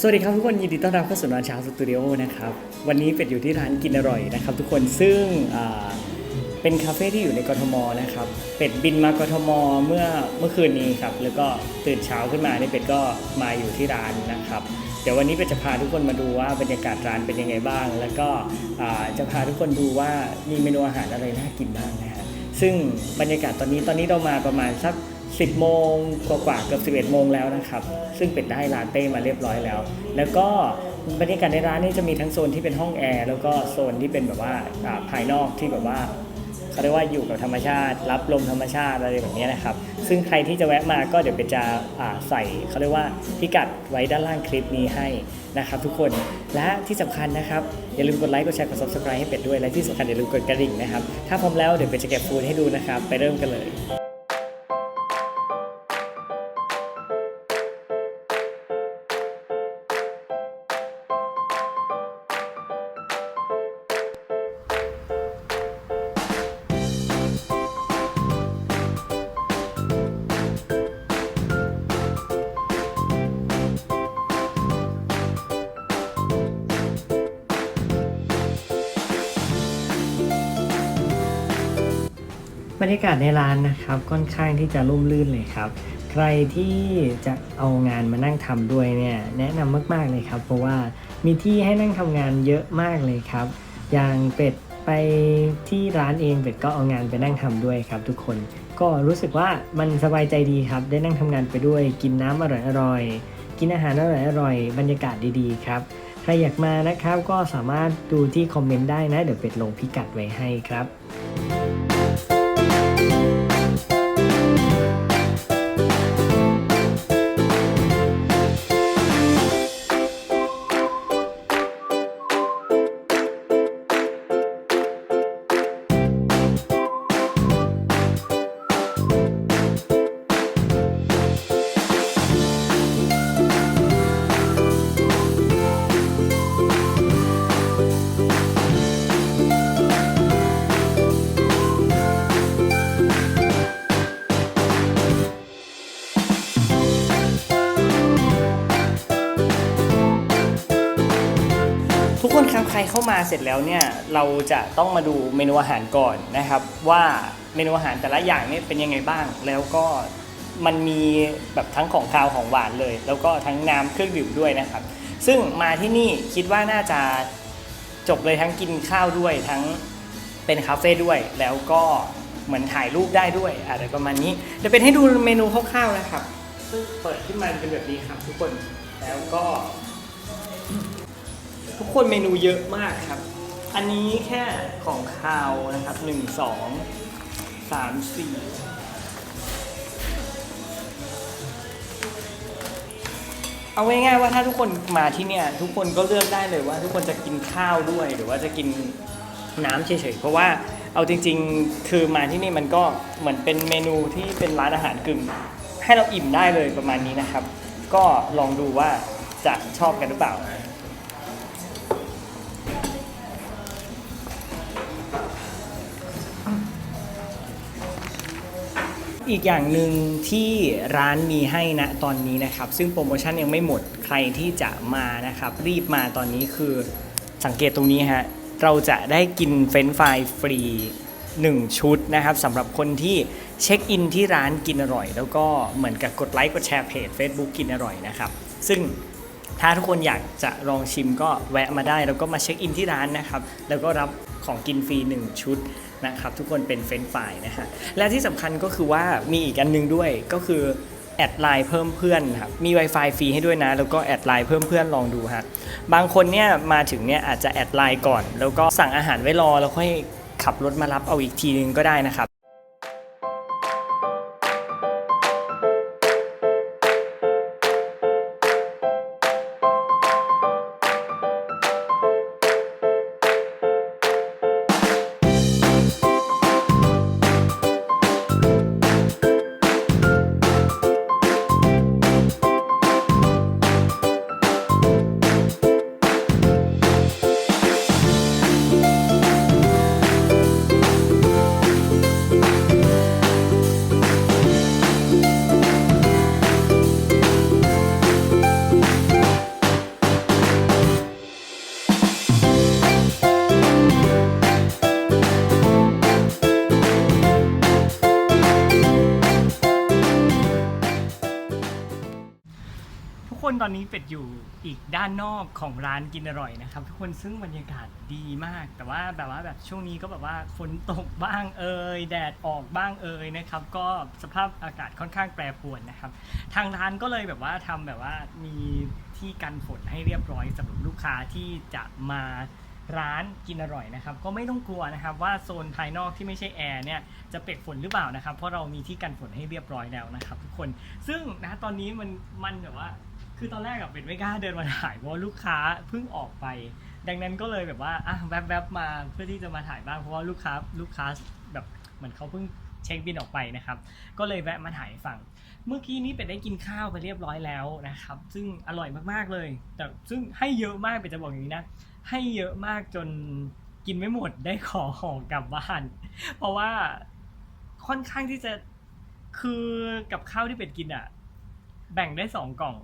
สวัสดีครับทุกคนยินดีต้อนรับเข้าสู่นอนเช้าสตูดิโอนะครับวันนี้เป็ดอยู่ที่ร้านกินอร่อยนะครับทุกคนซึ่งเป็นคาเฟ่ที่อยู่ในกทมนะครับเป็ดบินมากทมเมื่อเมื่อคืนนี้ครับแล้วก็ตื่นเช้าขึ้นมาเนี่ยเป็ดก็มาอยู่ที่ร้านนะครับเดี๋ยววันนี้เป็ดจะพาทุกคนมาดูว่าบรรยากาศร้านเป็นยังไงบ้าง แล้วก็จะพาทุกคนดูว่ามีเมนูอาหารอะไรน่ากินบ้างนะฮะซึ่งบรรยากาศตอนนี้ตอนนี้เรามาประมาณสัก 10 โมงกว่าๆเกือบ11 โมงแล้วนะครับ ซึ่งเป็นได้ลาเต้มาเรียบร้อยแล้ว แล้วก็บรรยากาศในร้านนี่จะมีทั้งโซนที่เป็นห้องแอร์แล้วก็โซนที่เป็นแบบว่าภายนอกที่แบบว่าเขาเรียกว่าอยู่กับธรรมชาติ รับลมธรรมชาติอะไรแบบนี้นะครับ ซึ่งใครที่จะแวะมาก็เดี๋ยวเป็นจะใส่เขาเรียกว่าพิกัดไว้ด้านล่างคลิปนี้ให้นะครับทุกคนและที่สำคัญนะครับ อย่าลืมกดไลค์กดแชร์กด subscribe ให้เป็ดด้วยและที่สำคัญอย่าลืมกดกระดิ่งนะครับ ถ้าพร้อมแล้วเดี๋ยวเป็ดจะเก็บฟูดให้ดูนะครับ ไปเริ่มกันเลย รรยากาศในร้านนะครับค่อนข้างที่จะร่มรื่นเลยครับ ใครที่จะเอางานมานั่งทำด้วยเนี่ยแนะนำมาก ๆเลยครับ เพราะว่ามีที่ให้นั่งทำงานเยอะมากเลยครับ อย่างเป็ดไปที่ร้านเองเป็ดก็เอางานไปนั่งทำด้วยครับ ทุกคนก็รู้สึกว่ามันสบายใจดีครับ ได้นั่งทำงานไปด้วย กินน้ำอร่อยๆกินอาหารอร่อยๆบรรยากาศดีๆครับใครอยากมานะครับก็สามารถดูที่คอมเมนต์ได้นะ เดี๋ยวเป็ดลงพิกัดไว้ให้ครับ รับใครเข้ามาเสร็จแล้วเนี่ยเราจะต้องมาดูเมนูอาหารก่อนนะครับ ว่าเมนูอาหารแต่ละอย่างเนี่ยเป็นยังไงบ้าง แล้วก็มันมีแบบทั้งของคาวของหวานเลย แล้วก็ทั้งน้ำเครื่องดื่มด้วยนะครับ ซึ่งมาที่นี่คิดว่าน่าจะจบเลยทั้งกินข้าวด้วยทั้งเป็นคาเฟ่ด้วย แล้วก็เหมือนถ่ายรูปได้ด้วยอะไรประมาณนี้เดี๋ยวเป็นให้ดูเมนูคร่าวๆนะครับซึ่งเปิดขึ้นมาเป็นแบบนี้ครับทุกคนแล้วก็ ทุกคนเมนูเยอะมากครับ อันนี้แค่ของคาวนะครับหนึ่งสองสามสี่เอาง่ายๆว่าถ้าทุกคนมาที่เนี่ย ทุกคนก็เลือกได้เลยว่า ทุกคนจะกินข้าวด้วย หรือว่าจะกินน้ำเฉยๆเพราะว่าเอาจริง ๆ คือมาที่นี่มันก็เหมือนเป็นเมนูที่เป็นร้านอาหารกึ่งให้เราอิ่มได้เลยประมาณนี้นะครับ ก็ลองดูว่าจะชอบกันหรือเปล่า อีกอย่างหนึ่งที่ร้านมีให้นะตอนนี้นะครับ ซึ่งโปรโมชั่นยังไม่หมดใครที่จะมานะครับ รีบมาตอนนี้คือสังเกตตรงนี้ฮะเราจะได้กินเฟรนช์ฟรายฟรี 1 ชุดนะครับสำหรับคนที่เช็คอินที่ร้านกินอร่อย แล้วก็เหมือนกับกดไลค์กดแชร์เพจ Facebook กินอร่อยนะครับ ซึ่งถ้าทุกคนอยากจะลองชิมก็แวะมาได้ แล้วก็มาเช็คอินที่ร้านนะครับ แล้วก็รับของกินฟรี 1 ชุด นะครับทุกคนเป็นเฟรนฟรายนะฮะและที่สำคัญก็คือว่ามีอีกอันหนึงด้วยก็คือแอดไลน์เพิ่มเพื่อนครับมี Wi-Fi ฟรีให้ด้วยนะ แล้วก็แอดไลน์เพิ่มเพื่อนลองดูฮะบางคนเนี่ยมาถึงเนี่ยอาจจะแอดไลน์ก่อน แล้วก็สั่งอาหารไว้รอแล้วค่อยขับรถมารับเอาอีกทีนึงก็ได้นะครับ อนนี้เป็ดอยู่อีกด้านนอกของร้านกินอร่อยนะครับ ทุกคนซึ่งบรรยากาศดีมาก แต่ว่าแบบว่าแบบช่วงนี้ก็แบบว่าฝนตกบ้างเอ่ยแดดออกบ้างเอ่ยนะครับ ก็สภาพอากาศค่อนข้างแปรปรวนนะครับ ทางร้านก็เลยแบบว่าทำแบบว่ามีที่กันฝนให้เรียบร้อยสำหรับลูกค้าที่จะมาร้านกินอร่อยนะครับ ก็ไม่ต้องกลัวนะครับว่าโซนภายนอกที่ไม่ใช่แอร์เนี่ยจะเปียกฝนหรือเปล่านะครับ เพราะเรามีที่กันฝนให้เรียบร้อยแล้วนะครับ ทุกคนซึ่งนะตอนนี้มันมันแบบว่า คือตอนแรกอะเป็นไม่กล้าเดินมาถ่ายเพราะว่าลูกค้าเพิ่งออกไป ดังนั้นก็เลยแบบว่าอะแวบๆมาเพื่อที่จะมาถ่ายบ้างเพราะว่าลูกค้าลูกค้าแบบเหมือนเขาเพิ่งเช็คบินออกไปนะครับ ก็เลยแวะมาถ่ายให้ฟัง เมื่อกี้นี้เป็ดได้กินข้าวไปเรียบร้อยแล้วนะครับ ซึ่งอร่อยมากๆเลย แต่ซึ่งให้เยอะมากเป็ดจะบอกอย่างนี้นะ ให้เยอะมากจนกินไม่หมดได้ขอห่อกลับบ้าน เพราะว่าค่อนข้างที่จะคือกับข้าวที่เป็ดกินอะ แบ่งได้สองกล่อง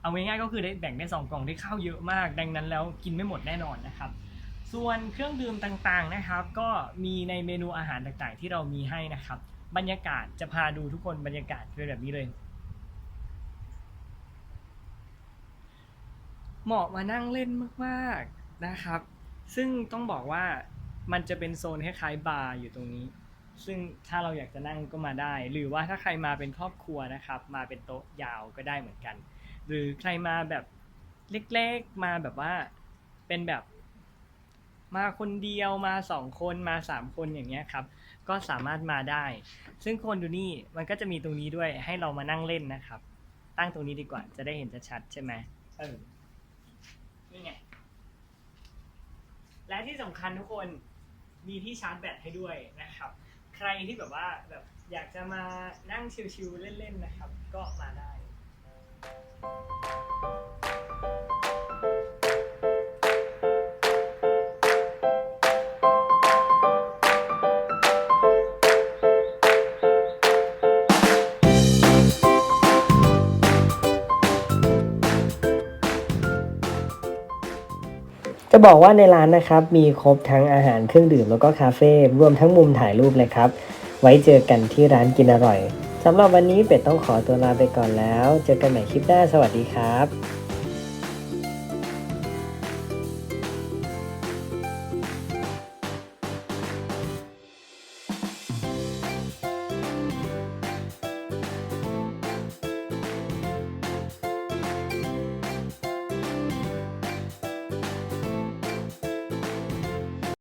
เอาง่ายๆก็คือได้แบ่งได้สองกล่องได้ข้าวเยอะมาก ดังนั้นแล้วกินไม่หมดแน่นอนนะครับ ส่วนเครื่องดื่มต่างๆนะครับ ก็มีในเมนูอาหารต่างๆ ที่เรามีให้นะครับ บรรยากาศจะพาดูทุกคนบรรยากาศเป็นแบบนี้เลย เหมาะมานั่งเล่นมากๆนะครับ ซึ่งต้องบอกว่ามันจะเป็นโซนคล้ายๆบาร์อยู่ตรงนี้ ซึ่งถ้าเราอยากจะนั่งก็มาได้ หรือว่าถ้าใครมาเป็นครอบครัวนะครับ มาเป็นโต๊ะยาวก็ได้เหมือนกัน หรือใครมาแบบเล็กๆมาแบบว่า เป็นแบบ มาคนเดียวมาสองคนมาสามคนอย่างเงี้ยครับ ก็สามารถมาได้ ซึ่งคนดูนี่มันก็จะมีตรงนี้ด้วยให้เรามานั่งเล่นนะครับ ตั้งตรงนี้ดีกว่าจะได้เห็นชัดๆใช่ไหมเออนี่ไงและที่สำคัญทุกคนมีที่ชาร์จแบตให้ด้วยนะครับ ใครที่แบบว่าแบบอยากจะมานั่งชิลๆเล่นๆนะครับ ก็มาได้ จะบอกว่าในร้านนะครับ มีครบทั้งอาหารเครื่องดื่มแล้วก็คาเฟ่รวมทั้งมุมถ่ายรูปเลยครับ ไว้เจอกันที่ร้านกินอร่อย สำหรับวันนี้เป็ดต้องขอตัวลาไปก่อนแล้ว เจอกันใหม่คลิปหน้า สวัสดีครับ